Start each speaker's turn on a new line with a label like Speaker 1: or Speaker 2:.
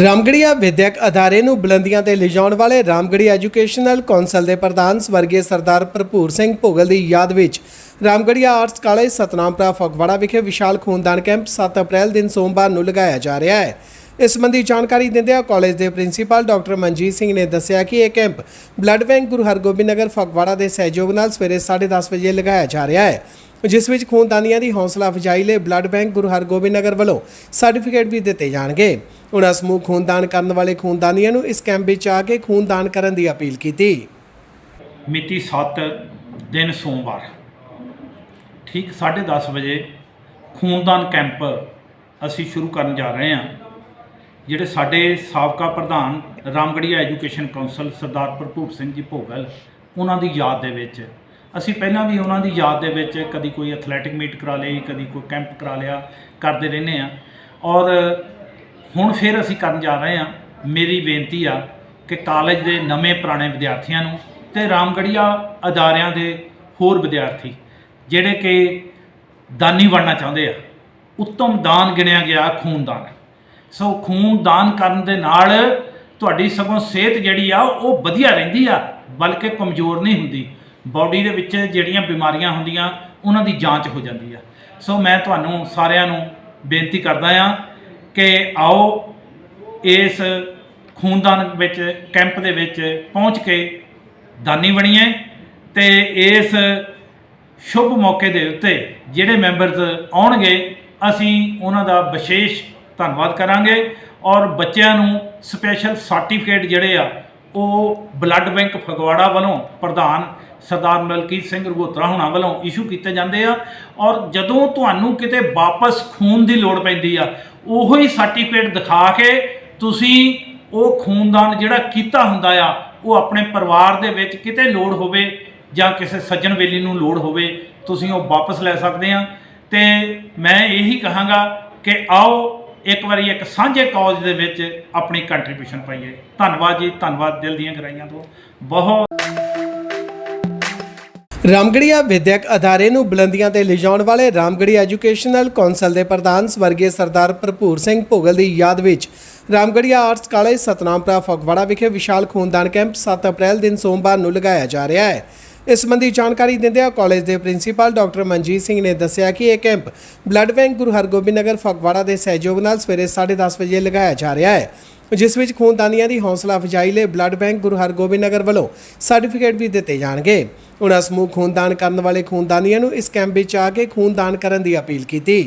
Speaker 1: ਰਾਮਗੜੀਆ ਵਿਦਿਅਕ ਅਦਾਰੇ ਨੂੰ ਬੁਲੰਦੀਆਂ ਤੇ ਲਿਜਾਉਣ ਵਾਲੇ ਰਾਮਗੜੀ ਐਜੂਕੇਸ਼ਨਲ ਕੌਂਸਲ ਦੇ ਪ੍ਰਧਾਨ ਸਵਰਗੀ ਸਰਦਾਰ ਭਰਪੂਰ ਸਿੰਘ ਭੋਗਲ ਦੀ ਯਾਦ ਵਿੱਚ ਰਾਮਗੜੀਆ ਆਰਟਸ ਕਾਲਜ ਸਤਨਾਮਪੁਰਾ ਫਗਵਾੜਾ ਵਿਖੇ ਵਿਸ਼ਾਲ ਖੂਨਦਾਨ ਕੈਂਪ 7 ਅਪ੍ਰੈਲ ਦਿਨ ਸੋਮਵਾਰ ਨੂੰ ਲਗਾਇਆ ਜਾ ਰਿਹਾ ਹੈ। ਇਸ ਸੰਬੰਧੀ ਜਾਣਕਾਰੀ ਦਿੰਦਿਆਂ ਕਾਲਜ ਦੇ ਪ੍ਰਿੰਸੀਪਲ ਡਾਕਟਰ ਮਨਜੀਤ ਸਿੰਘ ਨੇ ਦੱਸਿਆ ਕਿ ਇਹ camp blood bank Guru Hargobind Nagar Phagwara ਦੇ ਸਹਿਯੋਗ ਨਾਲ ਸਵੇਰੇ 10:30 ਵਜੇ ਲਗਾਇਆ ਜਾ ਰਿਹਾ ਹੈ, ਜਿਸ ਵਿੱਚ ਖੂਨਦਾਨੀਆਂ ਦੀ ਹੌਸਲਾ ਅਫਜ਼ਾਈ ਲਈ ਬਲੱਡ ਬੈਂਕ ਗੁਰੂ ਹਰਗੋਬਿੰਦ ਨਗਰ ਵੱਲੋਂ ਸਰਟੀਫਿਕੇਟ ਵੀ ਦਿੱਤੇ ਜਾਣਗੇ। ਉਹਨਾਂ ਸਮੂਹ ਖੂਨਦਾਨ ਕਰਨ ਵਾਲੇ ਖੂਨਦਾਨੀਆਂ ਨੂੰ ਇਸ ਕੈਂਪ ਵਿੱਚ ਆ ਕੇ ਖੂਨਦਾਨ ਕਰਨ ਦੀ ਅਪੀਲ ਕੀਤੀ।
Speaker 2: ਮਿਤੀ 7 ਦਿਨ ਸੋਮਵਾਰ, ਠੀਕ 10:30 ਵਜੇ ਖੂਨਦਾਨ ਕੈਂਪ ਅਸੀਂ ਸ਼ੁਰੂ ਕਰਨ ਜਾ ਰਹੇ ਹਾਂ। ਜਿਹੜੇ ਸਾਡੇ ਸਾਬਕਾ ਪ੍ਰਧਾਨ ਰਾਮਗੜੀਆ ਐਜੂਕੇਸ਼ਨ ਕਾਉਂਸਲ ਸਰਦਾਰ ਭਰਪੂਰ ਸਿੰਘ ਜੀ ਭੋਗਲ, ਉਹਨਾਂ ਦੀ ਯਾਦ ਦੇ ਵਿੱਚ, ਅਸੀਂ ਪਹਿਲਾਂ ਵੀ ਉਹਨਾਂ ਦੀ ਯਾਦ ਦੇ ਵਿੱਚ ਕਦੀ ਕੋਈ ਐਥਲੈਟਿਕ ਮੀਟ ਕਰਾ ਲਈ, ਕਦੀ ਕੋਈ ਕੈਂਪ ਕਰਾ ਲਿਆ, ਕਰਦੇ ਰਹਿੰਦੇ ਆ ਔਰ ਹੁਣ ਫਿਰ ਅਸੀਂ ਕਰਨ ਜਾ ਰਹੇ ਹਾਂ, ਮੇਰੀ ਬੇਨਤੀ ਆ ਕਿ ਕਾਲਜ ਦੇ ਨਵੇਂ ਪੁਰਾਣੇ ਵਿਦਿਆਰਥੀਆਂ ਨੂੰ ਤੇ ਰਾਮਗੜੀਆ ਅਦਾਰਿਆਂ ਦੇ ਹੋਰ ਵਿਦਿਆਰਥੀ, ਜਿਹੜੇ ਕਿ ਦਾਨੀ ਬਣਨਾ ਚਾਹੁੰਦੇ ਆ, ਉੱਤਮ ਦਾਨ ਗਿਣਿਆ ਗਿਆ ਖੂਨਦਾਨ। ਸੋ ਖੂਨਦਾਨ ਕਰਨ ਦੇ ਨਾਲ ਤੁਹਾਡੀ ਸਗੋਂ ਸਿਹਤ ਜਿਹੜੀ ਆ, ਉਹ ਵਧੀਆ ਰਹਿੰਦੀ ਆ, ਬਲਕਿ ਕਮਜ਼ੋਰ ਨਹੀਂ ਹੁੰਦੀ। ਬਾਡੀ ਦੇ ਵਿੱਚ ਜਿਹੜੀਆਂ ਬਿਮਾਰੀਆਂ ਹੁੰਦੀਆਂ, ਉਹਨਾਂ ਦੀ ਜਾਂਚ ਹੋ ਜਾਂਦੀ ਆ। ਸੋ ਮੈਂ ਤੁਹਾਨੂੰ ਸਾਰਿਆਂ ਨੂੰ ਬੇਨਤੀ ਕਰਦਾ ਆ ਕਿ ਆਓ ਇਸ ਖੂਨਦਾਨ ਵਿੱਚ, ਕੈਂਪ ਦੇ ਵਿੱਚ ਪਹੁੰਚ ਕੇ ਦਾਨੀ ਬਣੀਏ ਤੇ ਇਸ ਸ਼ੁਭ ਮੌਕੇ ਦੇ ਉੱਤੇ ਜਿਹੜੇ ਮੈਂਬਰਸ ਆਉਣਗੇ, ਅਸੀਂ ਉਹਨਾਂ ਦਾ ਵਿਸ਼ੇਸ਼ ਧੰਨਵਾਦ ਕਰਾਂਗੇ। ਔਰ ਬੱਚਿਆਂ ਨੂੰ ਸਪੈਸ਼ਲ ਸਰਟੀਫਿਕੇਟ ਜਿਹੜੇ ਆ, ਉਹ ਬਲੱਡ ਬੈਂਕ ਫਗਵਾੜਾ ਵੱਲੋਂ ਪ੍ਰਧਾਨ ਸਰਦਾਰ ਮਲਕੀਤ ਸਿੰਘ ਰਘੋਤਰਾ ਹੋਣਾ ਵੱਲੋਂ ਇਸ਼ੂ ਕੀਤੇ ਜਾਂਦੇ ਆ। ਔਰ ਜਦੋਂ ਤੁਹਾਨੂੰ ਕਿਤੇ ਵਾਪਸ ਖੂਨ ਦੀ ਲੋੜ ਪੈਂਦੀ ਆ, ਉਹੋ ਹੀ ਸਰਟੀਫਿਕੇਟ ਦਿਖਾ ਕੇ ਤੁਸੀਂ ਉਹ ਖੂਨਦਾਨ ਜਿਹੜਾ ਕੀਤਾ ਹੁੰਦਾ ਆ, ਉਹ ਆਪਣੇ ਪਰਿਵਾਰ ਦੇ ਵਿੱਚ ਕਿਤੇ ਲੋੜ ਹੋਵੇ ਜਾਂ ਕਿਸੇ ਸੱਜਣ ਵੇਲੀ ਨੂੰ ਲੋੜ ਹੋਵੇ, ਤੁਸੀਂ ਉਹ ਵਾਪਸ ਲੈ ਸਕਦੇ ਆ। ਤੇ ਮੈਂ ਇਹੀ ਕਹਾਂਗਾ ਕਿ ਆਓ ਇੱਕ ਵਾਰੀ ਇੱਕ ਸਾਂਝੇ ਕਾਜ਼ ਦੇ ਵਿੱਚ ਆਪਣੀ ਕੰਟਰੀਬਿਊਸ਼ਨ ਪਾਈਏ। ਧੰਨਵਾਦ ਜੀ, ਧੰਨਵਾਦ ਦਿਲ ਦੀਆਂ ਗਹਿਰਾਈਆਂ ਤੋਂ। ਬਹੁਤ
Speaker 1: ਰਾਮਗੜੀਆ ਵਿਦਿਅਕ ਅਦਾਰੇ ਨੂੰ ਬੁਲੰਦੀਆਂ ਤੇ ਲਿਜਾਉਣ ਵਾਲੇ ਰਾਮਗੜੀ ਐਜੂਕੇਸ਼ਨਲ ਕੌਂਸਲ ਦੇ ਪ੍ਰਧਾਨ ਸਵਰਗੀ ਸਰਦਾਰ ਭਰਪੂਰ ਸਿੰਘ ਭੋਗਲ ਦੀ ਯਾਦ ਵਿੱਚ ਰਾਮਗੜੀਆ ਆਰਟਸ ਕਾਲਜ ਸਤਨਾਮਪੁਰਾ ਫਗਵਾੜਾ ਵਿਖੇ ਵਿਸ਼ਾਲ ਖੂਨਦਾਨ ਕੈਂਪ 7 ਅਪ੍ਰੈਲ ਦਿਨ ਸੋਮਵਾਰ ਨੂੰ ਲਗਾਇਆ ਜਾ ਰਿਹਾ ਹੈ। ਇਸ ਸੰਬੰਧੀ ਜਾਣਕਾਰੀ ਦਿੰਦਿਆਂ ਕਾਲਜ ਦੇ ਪ੍ਰਿੰਸੀਪਲ ਡਾਕਟਰ ਮਨਜੀਤ ਸਿੰਘ ਨੇ ਦੱਸਿਆ ਕਿ ਇਹ camp blood bank Guru Hargobind Nagar Phagwara ਦੇ ਸਹਿਯੋਗ ਨਾਲ ਸਵੇਰੇ 10:30 ਵਜੇ ਲਗਾਇਆ ਜਾ ਰਿਹਾ ਹੈ, ਜਿਸ ਵਿੱਚ ਖੂਨਦਾਨੀਆਂ ਦੀ ਹੌਸਲਾ ਅਫਜ਼ਾਈ ਲਈ ਬਲੱਡ ਬੈਂਕ ਗੁਰੂ ਹਰਗੋਬਿੰਦ ਨਗਰ ਵੱਲੋਂ ਸਰਟੀਫਿਕੇਟ ਵੀ ਦਿੱਤੇ ਜਾਣਗੇ। ਉਹਨਾਂ ਸਮੂਹ ਖੂਨਦਾਨ ਕਰਨ ਵਾਲੇ ਖੂਨਦਾਨੀਆਂ ਨੂੰ ਇਸ ਕੈਂਪ ਵਿੱਚ ਆ ਕੇ ਖੂਨਦਾਨ ਕਰਨ ਦੀ ਅਪੀਲ ਕੀਤੀ।